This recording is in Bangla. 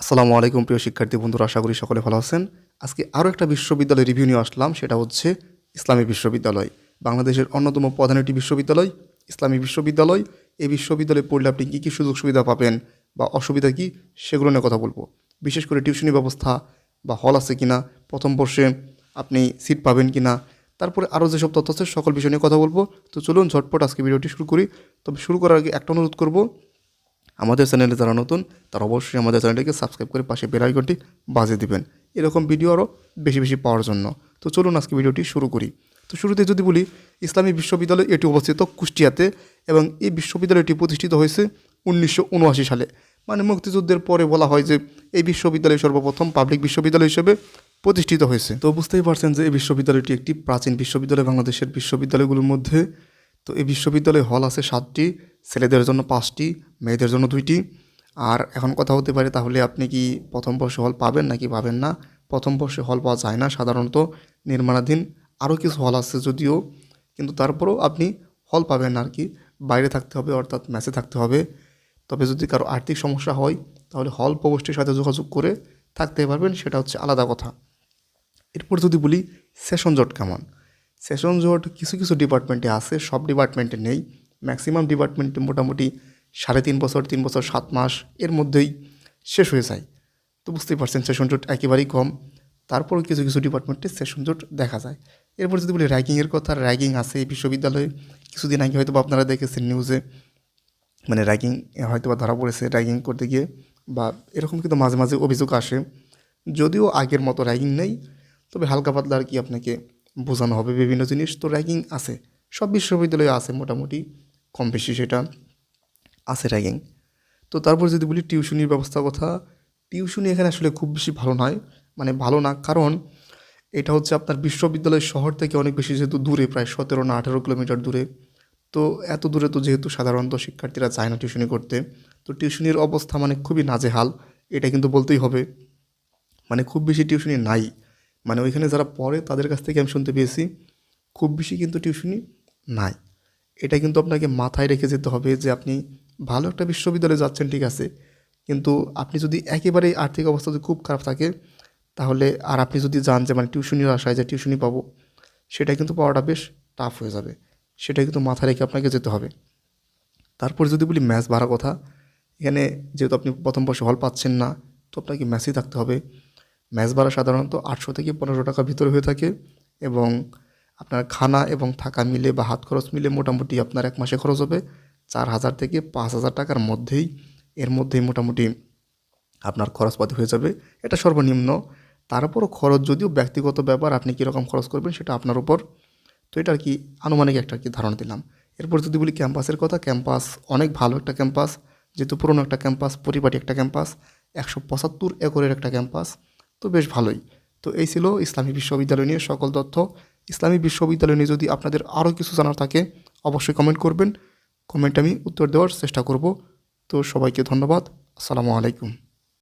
আসসালামু আলাইকুম প্রিয় শিক্ষার্থী বন্ধুরা, আশা করি সকলে ভালো আছেন। আজকে আরও একটা বিশ্ববিদ্যালয় রিভিউ নিয়ে আসলাম, সেটা হচ্ছে ইসলামী বিশ্ববিদ্যালয়। বাংলাদেশের অন্যতম প্রধান একটি বিশ্ববিদ্যালয়, ইসলামী বিশ্ববিদ্যালয়। এই বিশ্ববিদ্যালয়ে পড়লে আপনি কী কী সুযোগ সুবিধা পাবেন বা অসুবিধা কী, সেগুলো নিয়ে কথা বলব। বিশেষ করে টিউশনি ব্যবস্থা বা হল আছে কিনা, প্রথম বর্ষে আপনি সিট পাবেন কি না তারপরে আরও যেসব তথ্য আছে সকল বিষয় নিয়ে কথা বলব। তো চলুন ঝটপট আজকে ভিডিওটি শুরু করি। তবে শুরু করার আগে একটা অনুরোধ করব আমাদের চ্যানেলে যারা নতুন, তারা অবশ্যই আমাদের চ্যানেলটিকে সাবস্ক্রাইব করে পাশে বেল আইকনটি বাজিয়ে দিবেন। এরকম ভিডিও আরও বেশি বেশি পাওয়ার জন্য। তো চলুন আজকে ভিডিওটি শুরু করি। তো শুরুতে যদি বলি, ইসলামী বিশ্ববিদ্যালয় এটি অবস্থিত কুষ্টিয়াতে এবং এই বিশ্ববিদ্যালয়টি প্রতিষ্ঠিত হয়েছে উনিশশো উনআশি সালে। মানে মুক্তিযুদ্ধের পরে বলা হয় যে, এই বিশ্ববিদ্যালয় সর্বপ্রথম পাবলিক বিশ্ববিদ্যালয় হিসেবে প্রতিষ্ঠিত হয়েছে। তো বুঝতেই পারছেন যে, এই বিশ্ববিদ্যালয়টি একটি প্রাচীন বিশ্ববিদ্যালয়, বাংলাদেশের বিশ্ববিদ্যালয়গুলোর মধ্যে তো এই বিশ্ববিদ্যালয়ে হল আছে সাতটি, ছেলেদের জন্য পাঁচটি, মেয়েদের জন্য দুইটি। আর এখন কথা হতে পারে তাহলে আপনি কি প্রথম বর্ষে হল পাবেন নাকি পাবেন না? প্রথম বর্ষে হল পাওয়া যায় না সাধারণত নির্মাণাধীন আরও কিছু হল আছে যদিও, কিন্তু তারপরেও আপনি হল পাবেন আর কি। বাইরে থাকতে হবে, অর্থাৎ ম্যাচে থাকতে হবে। তবে যদি কারও আর্থিক সমস্যা হয়, তাহলে হল প্রবোস্টের সাথে যোগাযোগ করে থাকতে পারবেন, সেটা হচ্ছে আলাদা কথা। এরপর যদি বলি সেশন জট কেমন? সেশন জট কিছু কিছু ডিপার্টমেন্টে আছে, সব ডিপার্টমেন্টে নেই। ম্যাক্সিমাম ডিপার্টমেন্টে মোটামুটি সাড়ে তিন বছর তিন বছর সাত মাস এর মধ্যেই শেষ হয়ে যায়। তো বুঝতেই পারছেন, সেশন জোট একেবারেই কম। তারপরও কিছু কিছু ডিপার্টমেন্টে সেশন জোট দেখা যায়। এরপর যদি বলি র্যাগিংয়ের কথা, র্যাগিং আছে এই বিশ্ববিদ্যালয়ে। কিছুদিন আগে হয়তো আপনারা দেখেছেন নিউজে মানে র্যাগিং হয়তো বা ধরা পড়েছে র্যাগিং করতে গিয়ে, বা এরকম কিন্তু মাঝে মাঝে অভিযোগ আসে। যদিও আগের মতো র্যাগিং নেই, তবে হালকা পাতলা আর কি আপনাকে বোঝানো হবে বিভিন্ন জিনিস। তো র্যাগিং আছে, সব বিশ্ববিদ্যালয়ে আছে মোটামুটি, কম বেশি সেটা আছে র্যাগিং তো তারপর যদি বলি টিউশনির ব্যবস্থার কথা টিউশনি এখানে আসলে খুব বেশি ভালো নয় মানে ভালো না, কারণ এটা হচ্ছে আপনার বিশ্ববিদ্যালয় শহর থেকে অনেক বেশি যেহেতু দূরে, প্রায় সতেরো না আঠেরো কিলোমিটার দূরে। তো এত দূরে তো যেহেতু সাধারণত শিক্ষার্থীরা যায় না টিউশনি করতে। তো টিউশনির অবস্থা মানে খুবই নাজেহাল, এটা কিন্তু বলতেই হবে। মানে খুব বেশি টিউশনি নাই। মানে ওইখানে যারা পড়ে তাদের কাছ থেকে আমি শুনতে পেয়েছি, খুব বেশি কিন্তু টিউশনি নাই। এটা কিন্তু আপনাকে মাথায় রেখে যেতে হবে যে আপনি ভালো একটা বিশ্ববিদ্যালয়ে যাচ্ছেন, ঠিক আছে, কিন্তু আপনি যদি একেবারেই আর্থিক অবস্থা যদি খুব খারাপ থাকে, তাহলে আর আপনি যদি যান যে মানে টিউশনির আশায় যে টিউশনি পাবো সেটা কিন্তু পাওয়াটা বেশ টাফ হয়ে যাবে। সেটা কিন্তু মাথায় রেখে আপনাকে যেতে হবে। তারপর যদি বলি ম্যাচ ভাড়া কথা, এখানে যেহেতু আপনি প্রথম বর্ষে হল পাচ্ছেন না, তো আপনাকে ম্যাচই থাকতে হবে। ম্যাচ ভাড়া সাধারণত আটশো থেকে পনেরোশো টাকার ভিতরে হয়ে থাকে এবং আপনার খানা এবং থাকা মিলে বা হাত খরচ মিলে মোটামুটি আপনার এক মাসে খরচ হবে চার হাজার থেকে পাঁচ হাজার টাকার মধ্যেই এর মধ্যেই মোটামুটি আপনার খরচপাতি হয়ে যাবে। এটা সর্বনিম্ন। তারপরও খরচ যদিও ব্যক্তিগত ব্যাপার, আপনি কীরকম খরচ করবেন সেটা আপনার উপর। তো এটা আর কি আনুমানিক একটা কি ধারণা দিলাম। এরপর যদি বলি ক্যাম্পাসের কথা, ক্যাম্পাস অনেক ভালো একটা ক্যাম্পাস, যেহেতু পুরনো একটা ক্যাম্পাস, পরিপাটি একটা ক্যাম্পাস, একশো পঁচাত্তর একরের একটা ক্যাম্পাস তো বেশ ভালোই। তো এই ছিল ইসলামী বিশ্ববিদ্যালয় নিয়ে সকল তথ্য। ইসলামী বিশ্ববিদ্যালয় নিয়ে যদি আপনাদের আরও কিছু জানার থাকে, অবশ্যই কমেন্ট করবেন। কমেন্ট আমি উত্তর দেওয়ার চেষ্টা করব। তো সবাইকে ধন্যবাদ। আসসালামু আলাইকুম।